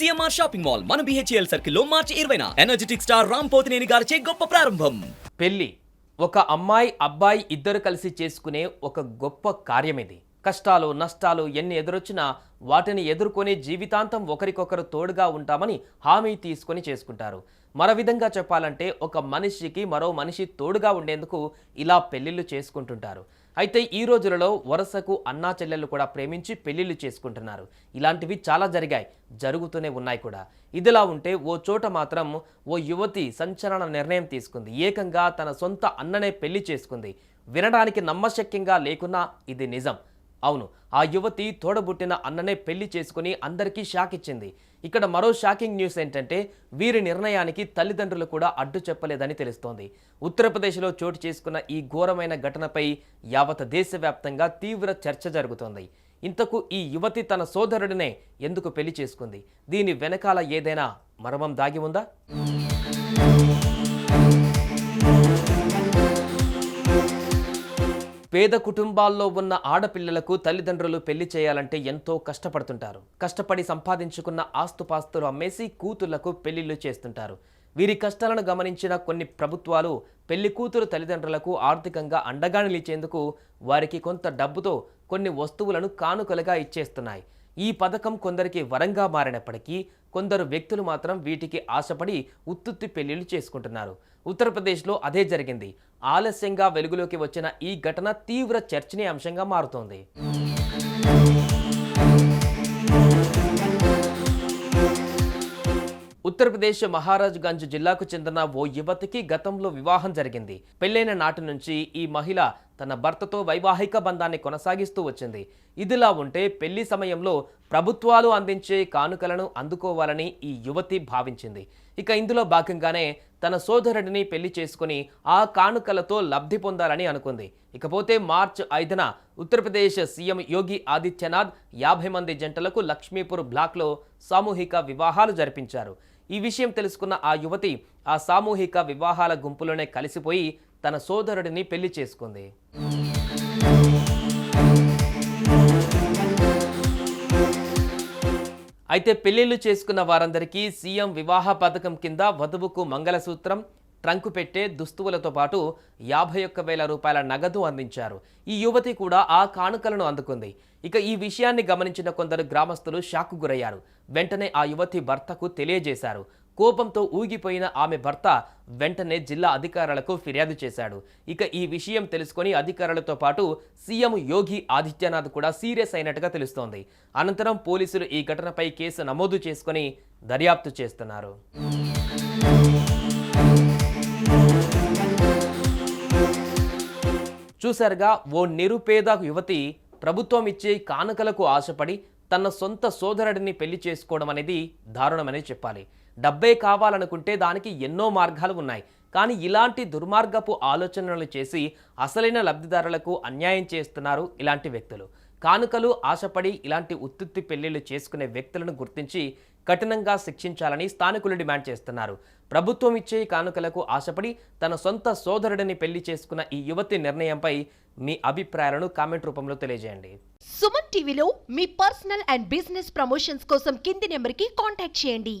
CMR shopping mall మన BHEL సర్కిల్లో మార్చి ఇరవైన. ఎనర్జెటిక్ స్టార్ రామ్ పోతినేని గారిచే గొప్ప ప్రారంభం. పెళ్ళి. ఒక అమ్మాయి అబ్బాయి ఇద్దరు కలిసి చేసుకునే ఒక గొప్ప కార్యం ఇది కష్టాలు నష్టాలు ఎన్ని ఎదురొచ్చినా వాటిని ఎదుర్కొని జీవితాంతం ఒకరికొకరు తోడుగా ఉంటామని హామీ తీసుకొని చేసుకుంటారు. మరో విధంగా చెప్పాలంటే ఒక మనిషికి మరో మనిషి తోడుగా ఉండేందుకు ఇలా పెళ్ళిళ్ళు చేసుకుంటుంటారు. అయితే ఈ రోజులలో వరుసకు అన్నా చెల్లెళ్ళు కూడా ప్రేమించి పెళ్ళిళ్ళు చేసుకుంటున్నారు. ఇలాంటివి చాలా జరిగాయి జరుగుతూనే ఉన్నాయి కూడా. ఇదిలా ఉంటే ఓ చోట మాత్రం ఓ యువతి సంచలన నిర్ణయం తీసుకుంది. ఏకంగా తన సొంత అన్ననే పెళ్ళి చేసుకుంది. వినడానికి నమ్మశక్యంగా లేకున్నా ఇది నిజం. అవును ఆ యువతి తోడబుట్టిన అన్ననే పెళ్ళి చేసుకుని అందరికీ షాక్ ఇచ్చింది. ఇక్కడ మరో షాకింగ్ న్యూస్ ఏంటంటే వీరి నిర్ణయానికి తల్లిదండ్రులు కూడా అడ్డు చెప్పలేదని తెలుస్తోంది. ఉత్తరప్రదేశ్లో చోటు చేసుకున్న ఈ ఘోరమైన ఘటనపై యావత్ దేశవ్యాప్తంగా తీవ్ర చర్చ జరుగుతోంది. ఇంతకు ఈ యువతి తన సోదరుడినే ఎందుకు పెళ్ళి చేసుకుంది? దీని వెనకాల ఏదైనా మర్మం దాగి ఉందా? పేద కుటుంబాల్లో ఉన్న ఆడపిల్లలకు తల్లిదండ్రులు పెళ్ళి చేయాలంటే ఎంతో కష్టపడుతుంటారు. కష్టపడి సంపాదించుకున్న ఆస్తుపాస్తులు అమ్మేసి కూతుళ్ళకు పెళ్ళిళ్ళు చేస్తుంటారు. వీరి కష్టాలను గమనించిన కొన్ని ప్రభుత్వాలు పెళ్ళి కూతురు తల్లిదండ్రులకు ఆర్థికంగా అండగా నిలిచేందుకు వారికి కొంత డబ్బుతో కొన్ని వస్తువులను కానుకలుగా ఇచ్చేస్తున్నాయి. ఈ పథకం కొందరికి వరంగా మారినప్పటికీ కొందరు వ్యక్తులు మాత్రం వీటికి ఆశపడి ఉత్తుత్తి పెళ్ళిళ్ళు చేసుకుంటున్నారు. ఉత్తరప్రదేశ్లో అదే జరిగింది. ఆలస్యంగా వెలుగులోకి వచ్చిన ఈ ఘటన తీవ్ర చర్చనీయాంశంగా మారుతోంది. ఉత్తరప్రదేశ్ మహారాజ్గంజ్ జిల్లాకు చెందిన ఓ యువతికి గతంలో వివాహం జరిగింది. పెళ్ళైన నాటి నుంచి ఈ మహిళ తన భర్తతో వైవాహిక బంధాన్ని కొనసాగిస్తూ వచ్చింది. ఇదిలా ఉంటే పెళ్ళి సమయంలో ప్రభుత్వాలు అందించే కానుకలను అందుకోవాలని ఈ యువతి భావించింది. ఇక ఇందులో భాగంగానే తన సోదరుడిని పెళ్ళి చేసుకుని ఆ కానుకలతో లబ్ధి పొందాలని అనుకుంది. ఇకపోతే మార్చ్ ఐదున ఉత్తరప్రదేశ్ సీఎం యోగి ఆదిత్యనాథ్ యాభై మంది జంటలకు లక్ష్మీపూర్ బ్లాక్లో సామూహిక వివాహాలు జరిపించారు. ఈ విషయం తెలుసుకున్న ఆ యువతి ఆ సామూహిక వివాహాల గుంపులోనే కలిసిపోయి తన సోదరుడిని పెళ్ళి చేసుకుంది. అయితే పెళ్ళిళ్ళు చేసుకున్న వారందరికీ సీఎం వివాహ పథకం కింద వధువుకు మంగళసూత్రం ట్రంకు పెట్టే దుస్తువులతో పాటు యాభై ఒక్క వేల రూపాయల నగదు అందించారు. ఈ యువతి కూడా ఆ కానుకలను అందుకుంది. ఇక ఈ విషయాన్ని గమనించిన కొందరు గ్రామస్తులు షాక్కు గురయ్యారు. వెంటనే ఆ యువతి భర్తకు తెలియజేశారు. కోపంతో ఊగిపోయిన ఆమె భర్త వెంటనే జిల్లా అధికారులకు ఫిర్యాదు చేశాడు. ఇక ఈ విషయం తెలుసుకొని అధికారులతో పాటు సీఎం యోగి ఆదిత్యనాథ్ కూడా సీరియస్ అయినట్టుగా తెలుస్తోంది. అనంతరం పోలీసులు ఈ ఘటనపై కేసు నమోదు చేసుకొని దర్యాప్తు చేస్తున్నారు. చూశారుగా ఓ నిరుపేద యువతి ప్రభుత్వం ఇచ్చే కానుకలకు ఆశపడి తన సొంత సోదరుడిని పెళ్ళి చేసుకోవడం అనేది దారుణమనే చెప్పాలి. డబ్బే కావాలనుకుంటే దానికి ఎన్నో మార్గాలు ఉన్నాయి. కానీ ఇలాంటి దుర్మార్గపు ఆలోచనలు చేసి అసలైన లబ్ధిదారులకు అన్యాయం చేస్తున్నారు ఇలాంటి వ్యక్తులు. కానుకలు ఆశపడి ఇలాంటి ఉత్తుత్తి పెళ్ళిళ్ళు చేసుకునే వ్యక్తులను గుర్తించి కఠినంగా శిక్షించాలని స్థానికులు డిమాండ్ చేస్తున్నారు. ప్రభుత్వం ఇచ్చే కానుకలకు ఆశపడి తన సొంత సోదరుడిని పెళ్ళి చేసుకున్న ఈ యువతి నిర్ణయంపై మీ అభిప్రాయాలను కామెంట్ రూపంలో తెలియజేయండి. సుమన్ టీవీలో మీ పర్సనల్ అండ్ బిజినెస్ ప్రమోషన్స్ కోసం కింది నెంబర్కి కాంటాక్ట్ చేయండి.